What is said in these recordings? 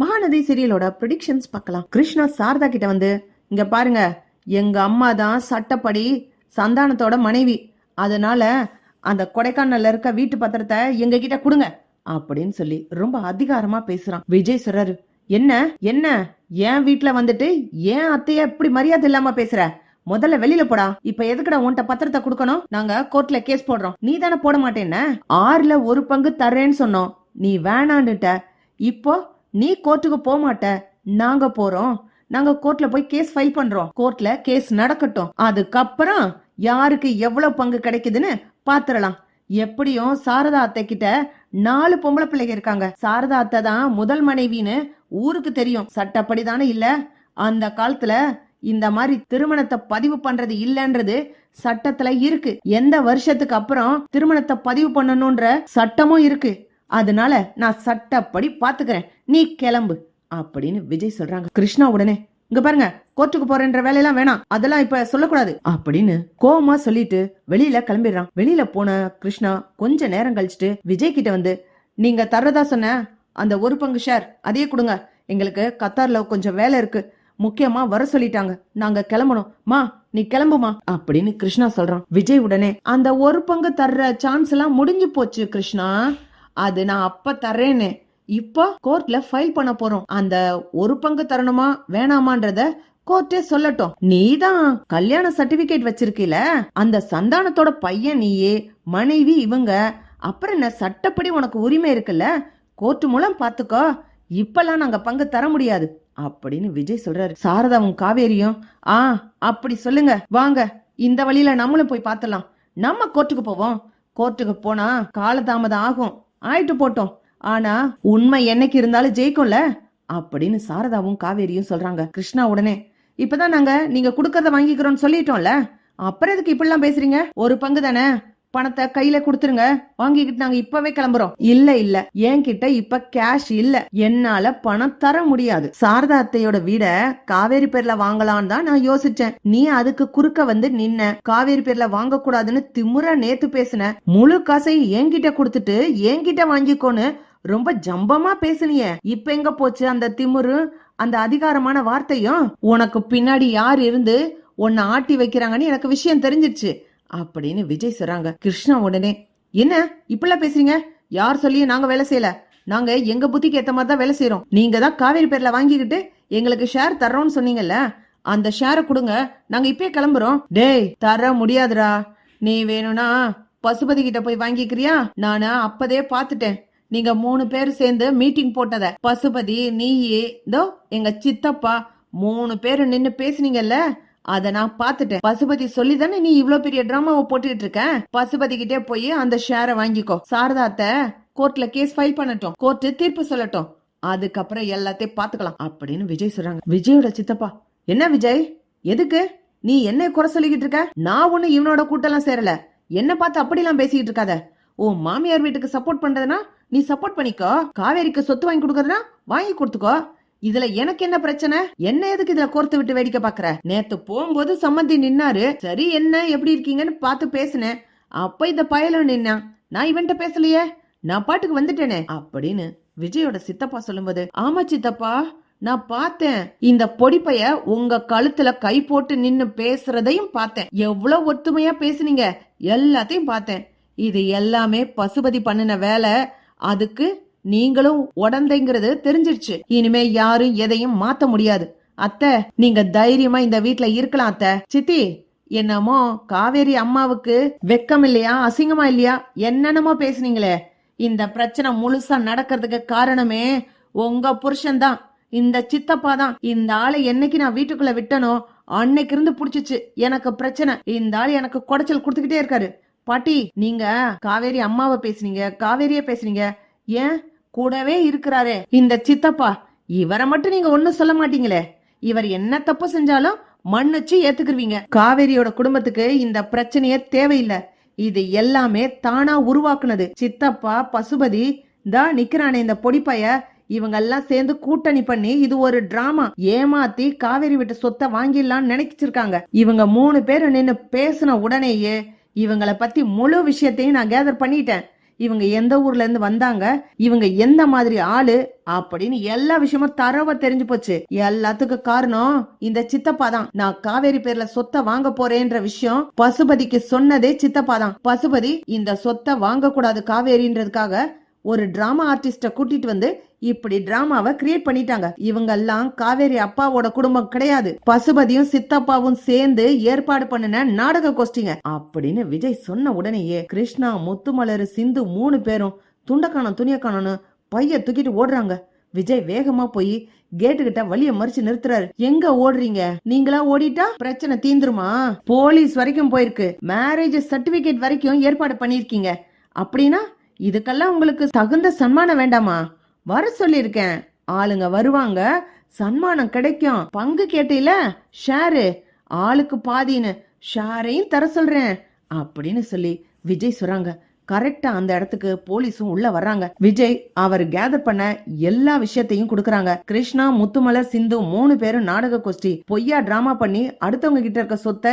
Mahanadi சீரியலோட predictions பார்க்கலாம். கிருஷ்ணா சாரதா கிட்ட வந்து இங்க பாருங்க எங்க அம்மா தான் சட்டப்படி சந்தானத்தோட மனைவி. அதனால அந்த கொடைக்கானல்ல இருக்க வீட்டு பத்திரத்தை எங்க கிட்ட கொடுங்க அப்படின்னு சொல்லி ரொம்ப அதிகாரமா பேசுறான். விஜய் சொல்றாரு என்ன என்ன? என் வீட்டுல வந்துட்டு ஏன் அத்தைய இப்படி மரியாதை இல்லாம பேசுற? முதல்ல வெளியில போடா. இப்ப எதுக்குடா உன்கிட்ட பத்திரத்தை கொடுக்கணும்? நாங்க கோர்ட்ல கேஸ் போடுறோம். நீ தானே போட மாட்டேன்ன? ஆறுல ஒரு பங்கு தர்றேன்னு சொன்னோம். நீ வேணான்னுட்ட. இப்போ நீ கோர்ட்டுக்கு போக மாட்ட நாங்க போறோம். நாங்க கோர்ட்ல போய் கேஸ் ஃபைல் பண்றோம். கோர்ட்ல கேஸ் நடக்கட்டும். அதுக்கப்புறம் யாருக்கு எவ்வளவு பங்கு கிடைக்குதுன்னு பாத்துரலாம் எப்படியும் சாரதா அத்தை கிட்ட நாலு பொம்பளை பிள்ளைங்க இருக்காங்க. சாரதா அத்தை தான் முதல் மனைவின்னு ஊருக்கு தெரியும். சட்டப்படி தானே இல்ல. அந்த காலத்துல இந்த மாதிரி திருமணத்தை பதிவு பண்றது இல்லன்றது சட்டத்துல இருக்கு. எந்த வருஷத்துக்கு அப்புறம் திருமணத்தை பதிவு பண்ணணும்ன்ற சட்டமும் இருக்கு. அதனால நான் சட்டப்படி பாத்துக்கிறேன். நீ கிளம்பு அப்படின்னு விஜய் சொல்றாங்க. கிருஷ்ணா உடனே இங்க பாருங்க கோர்ட்டுக்கு போறேன்ற வேலையெல்லாம் வேணாம். அதெல்லாம் இப்ப சொல்லக்கூடாது. அப்படின்னு கோமா சொல்லிட்டு வெளியில கிளம்பிடுறான். வெளியில போன கிருஷ்ணா கொஞ்ச நேரம் கழிச்சுட்டு விஜய் கிட்ட வந்து நீங்க தர்றதா சொன்ன அந்த ஒரு பங்கு ஷேர் அதையே கொடுங்க. எங்களுக்கு கத்தார்ல கொஞ்சம் வேலை இருக்கு. முக்கியமா வர சொல்லிட்டாங்க. நாங்க கிளம்பணும். மா நீ கிளம்புமா? அப்படின்னு கிருஷ்ணா சொல்றான். விஜய் உடனே அந்த ஒரு பங்கு தர்ற சான்ஸ் எல்லாம் முடிஞ்சு போச்சு கிருஷ்ணா. அது நான் அப்ப தர்றேன்னு இப்போ கோர்ட்ல ஃபைல் பண்ண போறோம். அந்த ஒரு பங்கு தரணுமா வேணாமான்றத கோர்ட்டே சொல்லட்டும். நீதான் கல்யாண சர்டிபிகேட் வச்சிருக்கீல அந்த சந்தானத்தோட பையன் நீயே மனைவி இவங்க அப்புறம் என்ன சட்டப்படி உனக்கு உரிமை இருக்குல்ல கோர்ட் மூலம் பாத்துக்கோ. இப்பெல்லாம் நாங்க பங்கு தர முடியாது அப்படின்னு விஜய் சொல்றாரு. சாரதாவும் காவேரியும் ஆ அப்படி சொல்லுங்க. வாங்க இந்த வழியில நம்மளும் போய் பார்த்தலாம் நம்ம கோர்ட்டுக்கு போவோம். கோர்ட்டுக்கு போனா காலதாமதம் ஆகும். ஆயிட்டு போட்டோம். ஆனா உண்மை என்னைக்கு இருந்தாலும் ஜெயிக்கும்ல? அப்படின்னு சாரதாவும் காவேரியும் சொல்றாங்க. கிருஷ்ணா உடனே இப்பதான் நாங்க நீங்க குடுக்கறத வாங்கிக்கிறோம்னு சொல்லிட்டோம்ல? அப்புறம் எதுக்கு இப்படிலாம் பேசுறீங்க? ஒரு பங்கு தானே? பணத்தை கையில கொடுத்துருங்க. வாங்கிக்கிட்டு நாங்க இப்பவே கிளம்புறோம். இல்ல இல்ல. என்கிட்ட இப்ப கேஷ் இல்ல. என்னால பணம் தர முடியாது. சாரதா அத்தையோட வீட காவேரி பேர்ல வாங்கலாம்னு தான் நான் யோசிச்சேன். நீ அதுக்கு குறுக்க வந்து நின்ன. காவேரி பேர்ல வாங்க கூடாதுன்னு திமுற நேத்து பேசின. முழு காசையும் என்கிட்ட கொடுத்துட்டு என்கிட்ட வாங்கிக்கோன்னு ரொம்ப ஜம்பமா பேசுனிய. இப்ப எங்க போச்சு அந்த திமுரு அந்த அதிகாரமான வார்த்தையும்? உனக்கு பின்னாடி யார் இருந்து உன்னை ஆட்டி வைக்கிறாங்கன்னு எனக்கு விஷயம் தெரிஞ்சிருச்சு. அப்படின்னு விஜய் சொல்றாங்க. கிருஷ்ணா உடனே என்ன? இப்படிலாம் பேசுறீங்க? யார் சொல்லியும் நாங்க வேலை செய்யல. நாங்க எங்க புத்திக்கு ஏத்த மாதிரி தான் வேலை செய்யறோம் நீங்க தான் காவேரி பேர்ல வாங்கிக்கிட்டு எங்களுக்கு ஷேர் தர்றோம்னு சொன்னீங்கல்ல அந்த ஷேரை கொடுங்க. நாங்க இப்பயே கிளம்புறோம். டேய் தர முடியாதுடா. நீ வேணும்னா பசுபதி கிட்ட போய் வாங்கிக்கிறியா? நானு அப்பதே பாத்துட்டேன். நீங்க மூணு பேர் சேர்ந்து மீட்டிங் போட்டத. பசுபதி நீயே இதோ எங்க சித்தப்பா மூணு பேர் நின்னு பேசுனீங்கல்ல அத நான் பாத்துட்டேன் பசுபதி சொல்லி தானே நீ இவ்வளவு பெரிய டிராமாவை போட்டுட்டு இருக்க? பசுபதி கிட்டே போய் அந்த ஷேரை வாங்கிக்கோ. சாரதாத்த கோர்ட்ல கேஸ் ஃபைல் பண்ணட்டும். கோர்ட் தீர்ப்பு சொல்லட்டும். அதுக்கப்புறம் எல்லாத்தையும் பாத்துக்கலாம் அப்படின்னு விஜய் சொல்றாங்க. விஜயோட சித்தப்பா. என்ன விஜய்? எதுக்கு? நீ என்ன குறை சொல்லிக்கிட்டு இருக்க? நான் ஒண்ணு இவனோட கூட்டெல்லாம் சேரல. என்ன பார்த்து அப்படிலாம் பேசிக்கிட்டு இருக்காத. உன் மாமியார் வீட்டுக்கு சப்போர்ட் பண்றதுனா நீ சப்போர்ட் பண்ணிக்கோ. காவேரிக்கு சொத்து வாங்கி கொடுக்கறதுனா வாங்கி கொடுத்துக்கோ. இதுல எனக்கு என்ன பிரச்சனை? என்ன எதுக்கு இதுல கோர்த்து விட்டு வேடிக்கை பாக்குற? நேத்து போகும்போது சம்மந்தி நின்னாரு. சரி என்ன எப்படி இருக்கீங்கன்னு பார்த்து பேசினேன். அப்ப இந்த பயலும் நின்னான் நான் இவன்ட்ட பேசலையே? நான் பாட்டுக்கு வந்துட்டேனே அப்படின்னு விஜயோட சித்தப்பா சொல்லும்போது ஆமா சித்தப்பா நான் பார்த்தேன். இந்த பொடிப்பைய உங்க கழுத்துல கை போட்டு நின்னு பேசுறதையும் பார்த்தேன். எவ்வளவு ஒத்துமையா பேசுனீங்க? எல்லாத்தையும் பார்த்தேன். இது எல்லாமே பசுபதி பண்ணின வேலை. அதுக்கு நீங்களும் உடந்தைங்கிறது தெரிஞ்சிருச்சு. இனிமே யாரும் எதையும் மாத்த முடியாது. அத்தை நீங்க தைரியமா இந்த வீட்ல இருக்கலாம் அத்தை. சித்தி என்னமோ காவேரி அம்மாவுக்கு வெக்கம் இல்லையா அசிங்கமா இல்லையா என்னென்னமோ பேசுனீங்களே. இந்த பிரச்சனை முழுசா நடக்கிறதுக்கு காரணமே உங்க புருஷன்தான். இந்த சித்தப்பா தான் இந்த ஆளை என்னைக்கு நான் வீட்டுக்குள்ள விட்டனோ அன்னைக்கு இருந்து புடிச்சிச்சு எனக்கு பிரச்சனை. இந்த ஆள் எனக்கு குடைச்சல் கொடுத்துக்கிட்டே இருக்காரு. பாட்டி நீங்க காவேரி அம்மாவை பேசுனீங்க காவேரிய பேசுனீங்க. ஏன்? கூடவே இருக்கிறாரே. இந்த சித்தப்பா இவரை மட்டும் நீங்க ஒண்ணும் சொல்ல மாட்டீங்களே. இவர் என்ன தப்பு செஞ்சாலும் மன்னிச்சு ஏத்துக்குருவீங்க. காவேரியோட குடும்பத்துக்கு இந்த பிரச்சனையே தேவையில்லை. இது எல்லாமே தானா உருவாக்குனது. சித்தப்பா பசுபதி தான் நிக்கிறானே இந்த பொடிப்பைய. இவங்க எல்லாம் சேர்ந்து கூட்டணி பண்ணி இது ஒரு டிராமா. ஏமாத்தி காவேரி விட்டு சொத்தை வாங்கிடலாம்னு நினைச்சிருக்காங்க. இவங்க மூணு பேரும் நின்று பேசின உடனேயே இவங்களை பத்தி முழு விஷயத்தையும் நான் கேதர் பண்ணிட்டேன். இவங்க எந்த ஊர்ல இருந்து வந்தாங்க? இவங்க எந்த மாதிரி ஆளு? அப்படின்னு எல்லா விஷயமும் தரவ தெரிஞ்சு போச்சு. எல்லாத்துக்கும் காரணம் இந்த சித்தப்பா தான். நான் காவேரி பேர்ல சொத்தை வாங்க போறேன்ற விஷயம் பசுபதிக்கு சொன்னதே சித்தப்பா தான். பசுபதி இந்த சொத்தை வாங்க கூடாது காவேரின்றதுக்காக ஒரு டிராமா ஆர்டிஸ்ட கூட்டிட்டு வந்து இப்படி டிராமாவை கிரியேட் பண்ணிட்டாங்க. இவங்க எல்லாம் காவேரி அப்பாவோட குடும்பம் கிடையாது. பசுபதியும் சித்தப்பாவும் சேர்ந்து ஏற்பாடு பண்ணின நாடக கோஷ்டிங்க. அப்படின்னு விஜய் சொன்ன உடனேயே கிருஷ்ணா முத்துமலர் சிந்து மூணு பேரும் துண்டக்கானம் துணியக்கானு பைய தூக்கிட்டு ஓடுறாங்க. விஜய் வேகமா போய் கேட்டு கிட்ட வழிய மறிச்சு நிறுத்துறாரு. எங்க ஓடுறீங்க? நீங்களா ஓடிட்டா? பிரச்சனை தீந்துருமா? போலீஸ் வரைக்கும் போயிருக்கு. மேரேஜ் சர்டிபிகேட் வரைக்கும் ஏற்பாடு பண்ணிருக்கீங்க அப்படின்னா இதுக்கெல்லாம் உங்களுக்கு தகுந்த சன்மானம் வேண்டாமா? வர சொல்லியிருக்கேன். ஆளுங்க வருவாங்க. சன்மானம் கிடைக்கும். பங்கு கேட்டீல ஷேரு ஆளுக்கு பாதின்னு ஷேரையும் தர சொல்றேன். அப்படின்னு சொல்லி விஜய் சொல்றாங்க. கரெக்டா அந்த இடத்துக்கு போலீஸும் உள்ள வர்றாங்க. விஜய் அவர் கேதர் பண்ண எல்லா விஷயத்தையும் கொடுக்கறாங்க. கிருஷ்ணா முத்துமலர் சிந்து மூணு பேரும் நாடக கோஷ்டி பொய்யா டிராமா பண்ணி அடுத்தவங்க கிட்ட இருக்க சொத்தை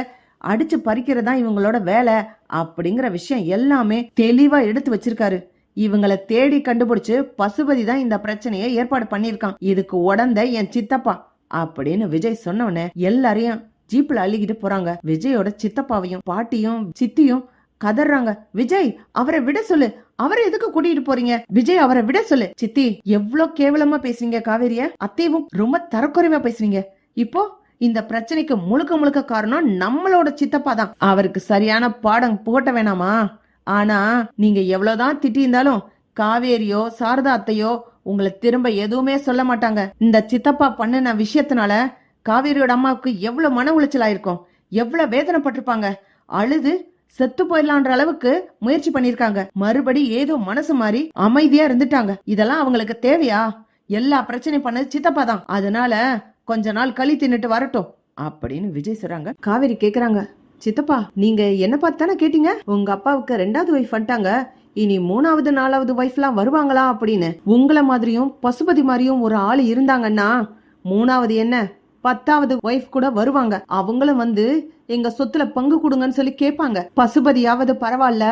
அடிச்சு பறிக்கிறதா இவங்களோட வேலை அப்படிங்கிற விஷயம் எல்லாமே தெளிவா எடுத்து வச்சிருக்காரு. இவங்களை தேடி கண்டுபிடிச்சு பசுபதி தான் இந்த பிரச்சனையை ஏற்பாடு பண்ணிருக்கான் இதுக்கு உடந்த என் சித்தப்பா அப்படின்னு விஜய் சொன்னவனே எல்லாரையும் ஜீப்ல அள்ளிக்கிட்டு போறாங்க. விஜயோட சித்தப்பாவையும் பாட்டியும் சித்தியும் கதறாங்க. விஜய் அவரை விட சொல்லு. அவரை எதுக்கு கூட்டிட்டு போறீங்க? விஜய் அவரை விட சொல்லு. சித்தி எவ்ளோ கேவலமா பேசுறீங்க காவேரிய? அத்தையும் ரொம்ப தரக்குறைவா பேசுறீங்க. இப்போ இந்த பிரச்சனைக்கு முழுக்க முழுக்க காரணம் நம்மளோட சித்தப்பா தான். அவருக்கு சரியான பாடம் போட்ட வேணாமா? ஆனா நீங்க எவ்வளவுதான் திட்டியிருந்தாலும் காவேரியோ சாரதா அத்தையோ உங்களை திரும்ப எதுவுமே சொல்ல மாட்டாங்க. இந்த சித்தப்பா பண்ணின விஷயத்தினால காவேரியோட அம்மாவுக்கு எவ்வளவு மன உளைச்சல் ஆயிருக்கும் எவ்வளவு வேதனைப்பட்டிருப்பாங்க. அழுது செத்து போயிடலான்ற அளவுக்கு முயற்சி பண்ணிருக்காங்க மறுபடி ஏதோ மனசு மாறி அமைதியா இருந்துட்டாங்க. இதெல்லாம் அவங்களுக்கு தேவையா? எல்லா பிரச்சனையும் பண்ணது சித்தப்பா தான். அதனால கொஞ்ச நாள் களி தின்னுட்டு வரட்டும் அப்படின்னு விஜய் சொல்றாங்க. காவேரி கேக்குறாங்க. சித்தப்பா நீங்க என்ன பார்த்து தானே கேட்டீங்க? உங்க அப்பாவுக்கு ரெண்டாவது ஒய்ஃப் வந்துட்டாங்க. இனி மூணாவது நாலாவது ஒய்ஃப்லாம் வருவாங்களா அப்படின்னு? உங்களை மாதிரியும் பசுபதி மாதிரியும் ஒரு ஆள் இருந்தாங்கன்னா மூணாவது என்ன? பத்தாவது ஒய்ஃப் கூட வருவாங்க. அவங்களும் வந்து எங்க சொத்துல பங்கு கொடுங்கன்னு சொல்லி கேட்பாங்க. பசுபதியாவது பரவாயில்ல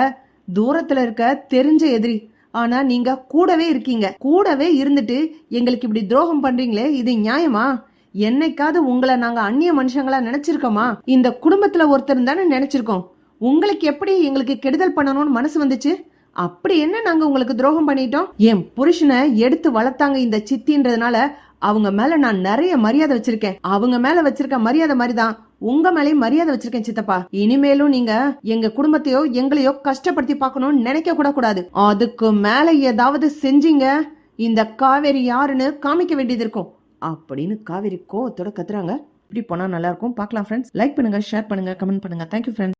தூரத்துல இருக்க தெரிஞ்ச எதிரி. ஆனா நீங்க கூடவே இருக்கீங்க. கூடவே இருந்துட்டு எங்களுக்கு இப்படி துரோகம் பண்றீங்களே இது நியாயமா? என்னைக்காவது உங்களை நாங்க அந்நிய மனுஷங்களா நினைச்சிருக்கோமா? இந்த குடும்பத்துல ஒருத்தர் தானே நினைச்சிருக்கோம். உங்களுக்கு எப்படி எங்களுக்கு கெடுதல் பண்ணணும்னு மனசு வந்துச்சு? அப்படி என்ன நாங்க உங்களுக்கு துரோகம் பண்ணிட்டோம்? என் புருஷனை எடுத்து வளர்த்தாங்க இந்த சித்தின்றதுனால அவங்க மேல நான் நிறைய மரியாதை வச்சிருக்கேன். அவங்க மேல வச்சிருக்க மரியாதை மாதிரிதான் உங்க மேலயும் மரியாதை வச்சிருக்கேன் சித்தப்பா. இனிமேலும் நீங்க எங்க குடும்பத்தையோ எங்களையோ கஷ்டப்படுத்தி பார்க்கணும்னு நினைக்க கூட கூடாது. அதுக்கு மேல ஏதாவது செஞ்சீங்க இந்த காவேரி யாருன்னு காமிக்க வேண்டியது இருக்கும். அப்படின்னு காவேரி கோவத்தோட கத்துறாங்க. இப்படி போனா நல்லா இருக்கும். பார்க்கலாம் ஃப்ரெண்ட்ஸ் லைக் பண்ணுங்க ஷேர் பண்ணுங்க கமெண்ட் பண்ணுங்க. Thank you friends